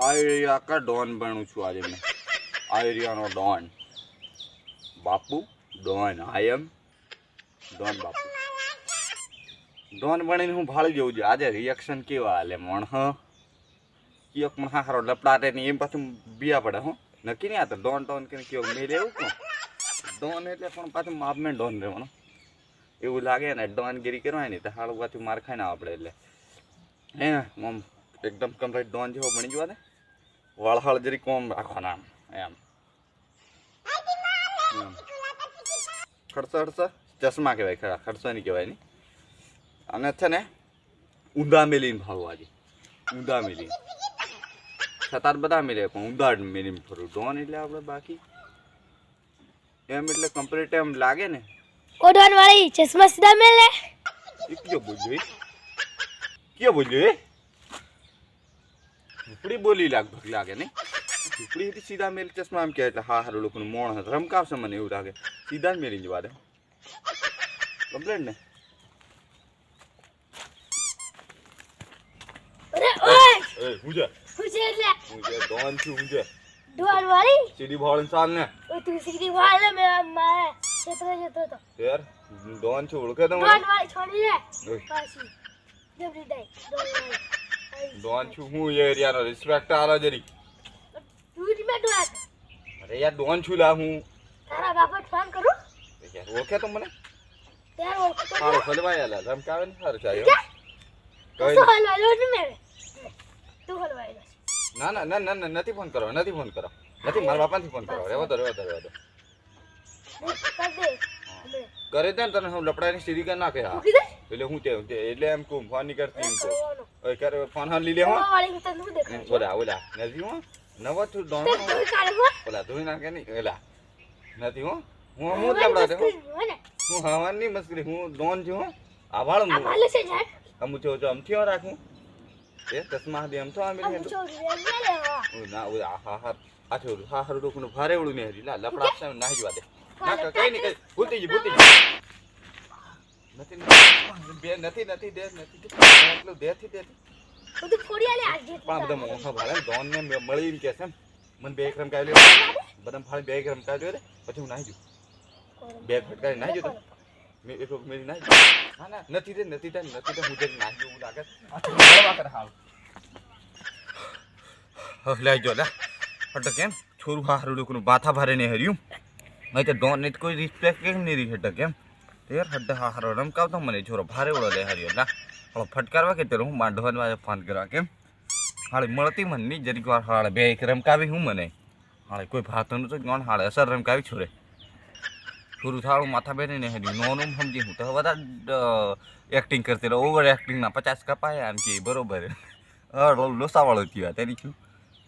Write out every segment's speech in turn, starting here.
આ એરિયા કા ડોન બનું છું આજે મેં. આ એરિયાનો don. Bapu, don I am don Bapu. Don બનીને હું ભાળી જવું છું. આજે રિએક્શન કેવા હાલે મણ, હ? કયો પણ હા હારો લપડાટે ને એમ પાછું બિયા પડે, હો? નક્કી નહીં આ તો ડોન ડોન કે કયો મેં લેવું કહું ડોન એટલે પણ પાછું માપમે ડોન રહેવાનું. એવું લાગે ને, ડોનગીરી કરવાય ને, તો હાળું પાછું માર ખાઈ ના આપણે એટલે. હે મમ એકદમ કમ્પ્લીટ ડોન જેવો બની જવા ને. વાળહાળ જરી કોમ રાખવાના એમ. એમ. ખડસો ખડસો? ચશ્મા કહેવાય ખરા ખડસો નહીં કહેવાય નહીં અને છે ને ઊંધા મેલીને આજે. ઊંધા મેલી. છતાં બધા મેલે પણ ઊંધા મેલીને ફરું. ડોન એટલે આપણે બાકી. એમ એટલે કમ્પ્લીટ એમ લાગે ને. ઓઢવાન વાળી ચશ્મા સીધા મેલે. કયો બોલ્યો કયો બોલ્યો એ? ઝૂંપડી બોલી લાગભગ લાગે ને ઝૂંપડી હતી સીધા મેલ ચશ્મા એમ કે એટલે હા હારું લોકોનું મોણ હતું. રમકાવશે મને એવું લાગે. સીધા જ મેલી જવા દે. કમ્પ્લેટ ને? અરે ઓય! એ હું છે? હું છે એટલે? હું છે ડોન છું હું છે. ઓઢવાન વાળી સીધી ભોળન સાલ ને. ઓય તું સીધી વાળે મે મારે. છેતરે જતો તો યાર ડોન છું ઓળખે તો ઓઢવાન મને વાળી છોડી દે. ઓય, પાછી. જબરી દે ઓઢવાન વાળી ડોન છું હું એ એરિયાનો રિસ્પેક્ટ આલો જરી. તું અરે યાર ડોન છું લા હું. તારા બાપા ફોન કરું? યાર ઓળખે તો મને? ત્યારે ઓળખતો સારું હલવાય લા રમકાવે ને? સારું ચાલ્યો કે કઈ તો હલવાયેલો જ મેં તું હલવાય ના ના ના ના ના, નથી ફોન કરો નથી ફોન કરો. નથી મારા બાપાને ફોન કરો. રહેવા દો રહેવા દો રહેવા દો. કર દે દે ને તને હું લપડાની સીધી કરી નાખે? હા. એટલે હું તે તે- એટલે એમ કહું ફોન નહીં કરતી. ઓય કરે ફોન હા લઈ લે હો હું? ઓલા ઓલા. નથી હો. નવો છું ડોન તે ધોઈ કાઢે હો. ઓલા ધોઈ નાખે નહીં. ઓલા. નથી હો. હું હું લપડા દે હો હોય ને. હું હવાની મસ્કરી હું ડોન છું હો. આભાળ આ હું ભાલે છે છો અમથી રાખું. એ ચશ્મા હતી એમ તો આમ હા. ના ઓલા હા હા આ છો હા હારું ડોકનું ભારે ઉડું ને હરી લા લપડા આપશે ને નાહી જવા દે. ના કઈ નહીં કઈ ભૂલતી જી ભૂલતી નથી નથી બે નથી નથી દે નથી એટલું દેથી દેથી બધું ફોડી આલે આ જેટલું પણ બધા તારે. ભાડે ડોન ને મળી એમ કે છે મને બે એક રમકાવી લ્યો. બધા ફાળી બે એક રમકાવી પછી હું નાહી જઉં. બે ફટકારી નાહી જતો મેં નાહી ના ના નથી દે નથી દે નથી દે હું જઈને નાહી જઉં લાગે. આ બળવા હાલ લઈ જો લા. હટ કેમ છોરું હારું લોકોનું બાથા ભારે ને હર્યું. નહીં તો ડોન ને તો કોઈ રિસ્પેક્ટ કેમ નહીં રહી હટ કેમ? યાર હડ હા હારો રમકાવતો મને છોરો, ભારે ઓળો લે હર્યો ના હાલો ફટકારવા કે તે હું માંડવાનું ફોન કરવા કેમ? હાળી મળતી મને નહીં, જરીક વાર હાળે બે એક રમકાવી હું મને. હાળે કોઈ ભાતો નતો ગણ હાળે અસર રમકાવી છોરે. પૂરું થાળું માથા બેને ને હરી નોનું સમજી હું. તો બધા એક્ટિંગ કરતી રહો. ઓવર એક્ટિંગના પચાસ કપાયા આમ કે બરોબર. લોસાવાળો થયો તેની શું?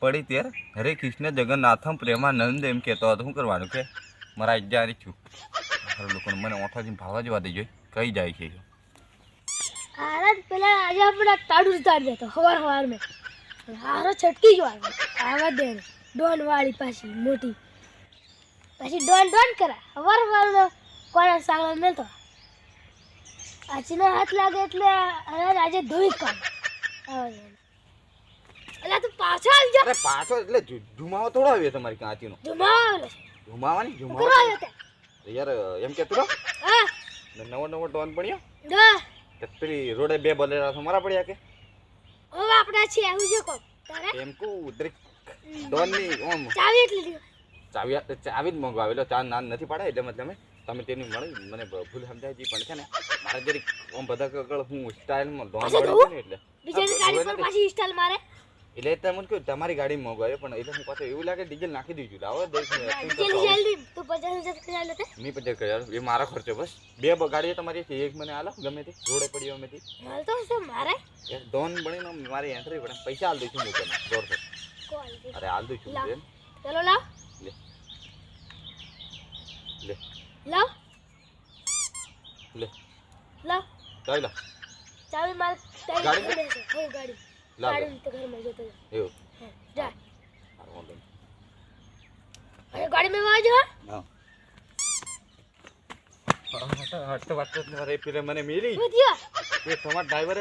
પડી ત્યારે હરે કૃષ્ણ જગન્નાથમ પ્રેમાનંદ એમ કહેતો હતો. શું કરવાનું કે? મારા જ્યાં છું હારું લોકોને મને ઓઠાથી ભાવા જવા દેજો. કઈ જાય છે હારા પેલા આજે આપણે ટાડું જ દેતો, હવાર હવાર મેં હારો છટકી વાર આવા દે. ડોન વાળી પાછી, મોટી. પછી ડોન ડોન કરા. હવાર હવાર કોના સાંગળો મેલતો? આચીનો હાથ લાગે એટલે આજે ધોઈ કામ આવા એટલે તું પાછો આવી જા. અરે પાછો એટલે ધુમાવો થોડો આવ્યો તમારી કાંચીનો. ધુમાવો ધુમાવા જુમાવાની ધુમાવો આવ્યો તે યાર એમ કે તું હા. ને નવો નવો ડોન પડ્યો? ડો કે પેલી રોડે બે બલેરા તો મારા પડ્યા કે? ઓ આપણે છે આવું જો કો તારે? એમ કહું દરેક ડોનની ઓમ. ચાવી એટલી દીધો ચાવી ચાવી જ મંગાવેલો ચા નાન નથી પાડે એટલે મતલબ તમે તેની મળી મને ભૂલ સમજાય છે પણ છે ને મારે જરીક ઓમ બધા કગળ હું સ્ટાઇલમાં ડોન પડ્યો ને એટલે. બીજા ગાડી પર પાછી સ્ટાઈલ મારે? એટલે તમને કહ્યું તમારી ગાડી મંગાવ્યો પણ એટલે હું પાછો એવું લાગે ડીઝલ નાખી દીધું લાવો જલ્દી તું પચાસ હજાર લેતે મી પંદર કર્યા એ મારો ખર્ચો બસ. બે ગાડીઓ તમારી છે એક મને આલો ગમે તે. જોડે પડી ગમે તે. હાલ તો શું મારે? ડોન બનીને મારી એન્ટ્રી પડે. પૈસા હાલ દઈશું તને દોઢસો અરે હાલ દઈશું લે ચલો લાવ. લે. લે. લાવ. લે. લાવ. ચાલ લા. ચાવી માર ગાડી ગાડી.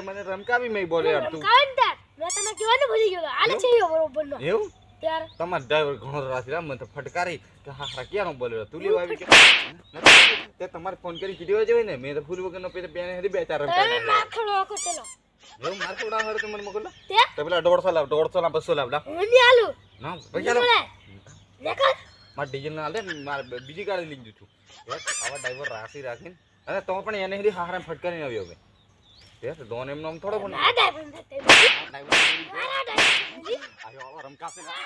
મને રમકાવી મેં તને કહેવાનું ભૂલી ડ્રાઈવર ઘણો રાસી રામ મને ફટકારી કે હા હા ક્યાંનો બોલ્યો? તું લેવા આવી તમારે ફોન કરી કીધો હોય ને? મેં તો ફૂલ વગરનો પેલે બેને હરી બે ચાર રમકાવી એવું મારે થોડા હર તો મોકલો તે? તો પેલા દોઢસો લાવ દોઢસો ના બસો લાવ લા. હું ની આલુ ના પૈસા લાવ દેખા મારે ડીઝલ ના હાલે ને બીજી ગાડી લઈ યાર આવા ડ્રાઈવર રાશી રાખીને. અને તો પણ એને હરી હારા ફટકારીને આવ્યો હવે. એમનો આમ થોડો પણ ના દાય ડ્રાઈવર આયો આવો રમકાશે ના.